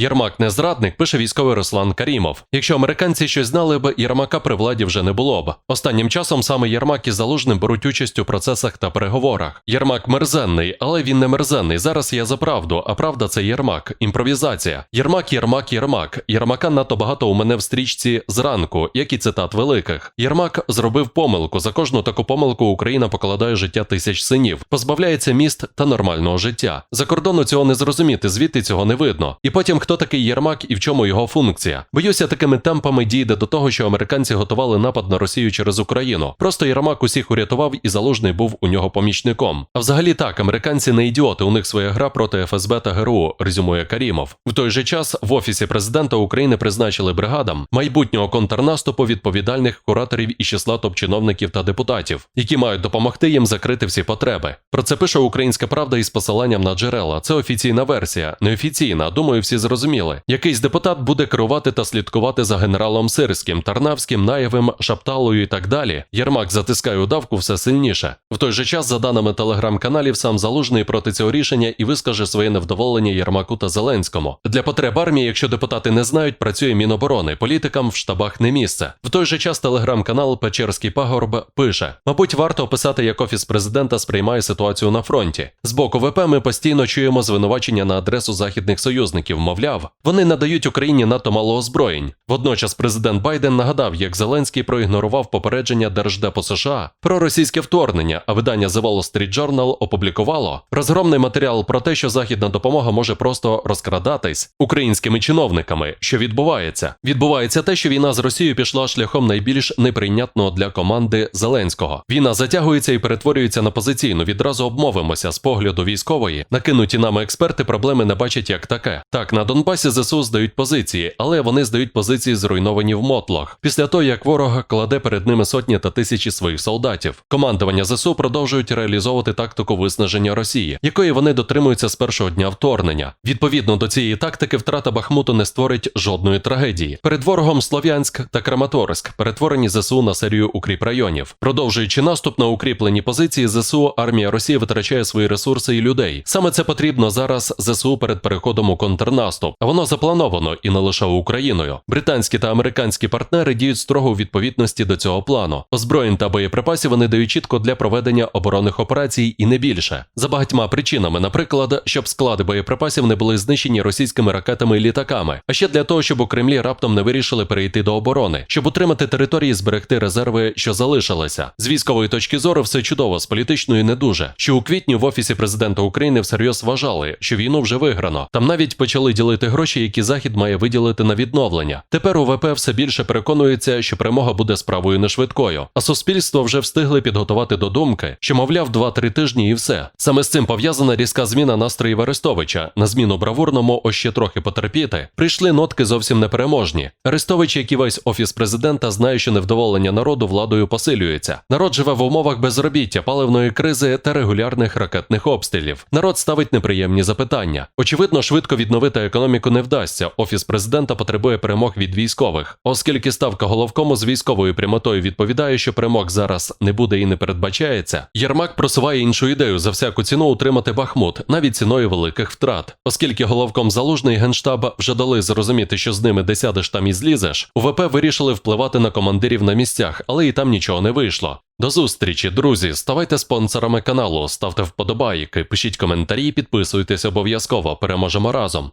Єрмак не зрадник, пише військовий Руслан Карімов. Якщо американці щось знали б, Єрмака при владі вже не було б. Останнім часом саме Єрмак і Залужним беруть участь у процесах та переговорах. Єрмак мерзенний, але він не мерзенний. Зараз я за правду, а правда це Єрмак. Імпровізація. Єрмак, Єрмак, Єрмак. Єрмака надто багато у мене в стрічці зранку, як і цитат великих. Єрмак зробив помилку. За кожну таку помилку Україна покладає життя тисяч синів, позбавляється міст та нормального життя. За кордону цього не зрозуміти, звідти цього не видно. І потім хто такий Єрмак і в чому його функція. Боюся, такими темпами дійде до того, що американці готували напад на Росію через Україну. Просто Єрмак усіх урятував і залужний був у нього помічником. А взагалі так, американці не ідіоти, у них своя гра проти ФСБ та ГРУ, резюмує Карімов. В той же час в офісі президента України призначили бригадам майбутнього контрнаступу відповідальних кураторів із числа топ-чиновників та депутатів, які мають допомогти їм закрити всі потреби. Про це пише Українська Правда із посиланням на джерела. Це офіційна версія, неофіційна. Думаю, всі зрозуміли. Якийсь депутат буде керувати та слідкувати за генералом Сирським, Тарнавським, Наєвим, Шапталою і так далі. Єрмак затискає удавку все сильніше. В той же час, за даними телеграм-каналів, сам залужний проти цього рішення і вискаже своє невдоволення Єрмаку та Зеленському. Для потреб армії, якщо депутати не знають, працює Міноборони. Політикам в штабах не місце. В той же час телеграм-канал Печерський пагорб пише: мабуть, варто описати, як офіс президента сприймає ситуацію на фронті. З боку ВП ми постійно чуємо звинувачення на адресу західних союзників. Мовляв, вони надають Україні надто мало озброєнь. Водночас президент Байден нагадав, як Зеленський проігнорував попередження Держдепу США про російське вторгнення, а видання The Wall Street Journal опублікувало розгромний матеріал про те, що західна допомога може просто розкрадатись українськими чиновниками. Що відбувається? Відбувається те, що війна з Росією пішла шляхом найбільш неприйнятного для команди Зеленського. Війна затягується і перетворюється на позиційну. Відразу обмовимося з погляду військової. Накинуті нами експерти проблеми не бачать як таке. Так, на Донбасі ЗСУ здають позиції, але вони здають позиції зруйновані в мотлох. Після того, як ворог кладе перед ними сотні та тисячі своїх солдатів. Командування ЗСУ продовжують реалізовувати тактику виснаження Росії, якої вони дотримуються з першого дня вторгнення. Відповідно до цієї тактики, втрата Бахмуту не створить жодної трагедії. Перед ворогом Слов'янськ та Краматорськ перетворені ЗСУ на серію укріпрайонів. Продовжуючи наступ на укріплені позиції ЗСУ, армія Росії витрачає свої ресурси і людей. Саме це потрібно зараз ЗСУ перед переходом у контрнаступ. А воно заплановано і не лише Україною. Британські та американські партнери діють строго у відповідності до цього плану. Озброєнь та боєприпасів вони дають чітко для проведення оборонних операцій і не більше. За багатьма причинами, наприклад, щоб склади боєприпасів не були знищені російськими ракетами і літаками, а ще для того, щоб у Кремлі раптом не вирішили перейти до оборони, щоб утримати території, і зберегти резерви, що залишилися. З військової точки зору все чудово, з політичної не дуже. Що у квітні в офісі президента України всерйоз вважали, що війну вже виграно. Там навіть почали ділити гроші, які захід має виділити на відновлення. Тепер УВП все більше переконується, що перемога буде справою не швидкою, а суспільство вже встигли підготувати до думки, що мовляв 2-3 тижні і все. Саме з цим пов'язана різка зміна настроїв Арестовича. На зміну бравурному ось ще трохи потерпіти. Прийшли нотки зовсім непереможні. Арестович, як і весь офіс президента, знає, що невдоволення народу владою посилюється. Народ живе в умовах безробіття, паливної кризи та регулярних ракетних обстрілів. Народ ставить неприємні запитання. Очевидно, швидко відновити економіку не вдасться. Офіс президента потребує перемог від військових, оскільки ставка головкому з військовою прямотою відповідає, що перемог зараз не буде і не передбачається. Єрмак просуває іншу ідею за всяку ціну утримати Бахмут, навіть ціною великих втрат. Оскільки головком залужний генштаб вже дали зрозуміти, що з ними де сядеш там і злізеш, УВП вирішили впливати на командирів на місцях, але і там нічого не вийшло. До зустрічі, друзі. Ставайте спонсорами каналу, ставте вподобайки, пишіть коментарі, підписуйтесь обов'язково. Переможемо разом.